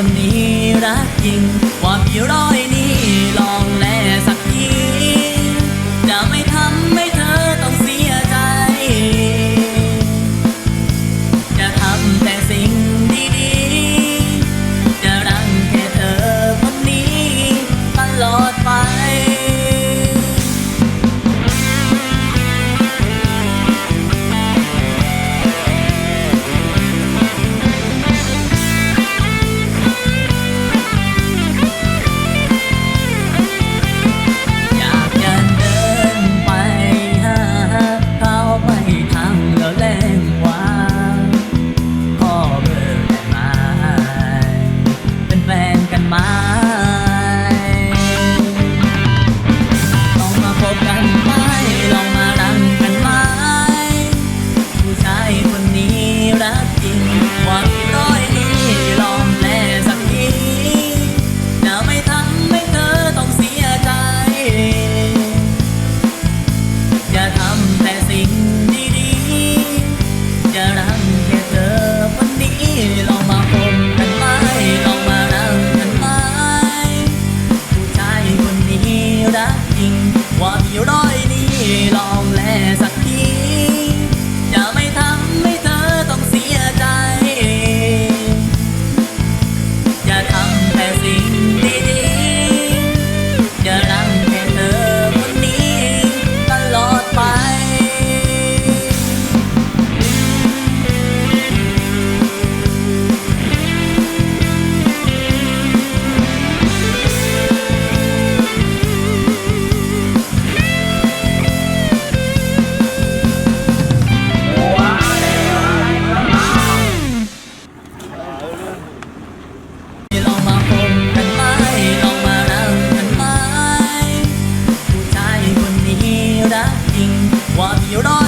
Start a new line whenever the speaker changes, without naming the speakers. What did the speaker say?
วันนี้รักยิ่งว่ามมีเรา ได้ยิงว่ามีรอยนี้ลองแลสัก ริง ว่ามีรอย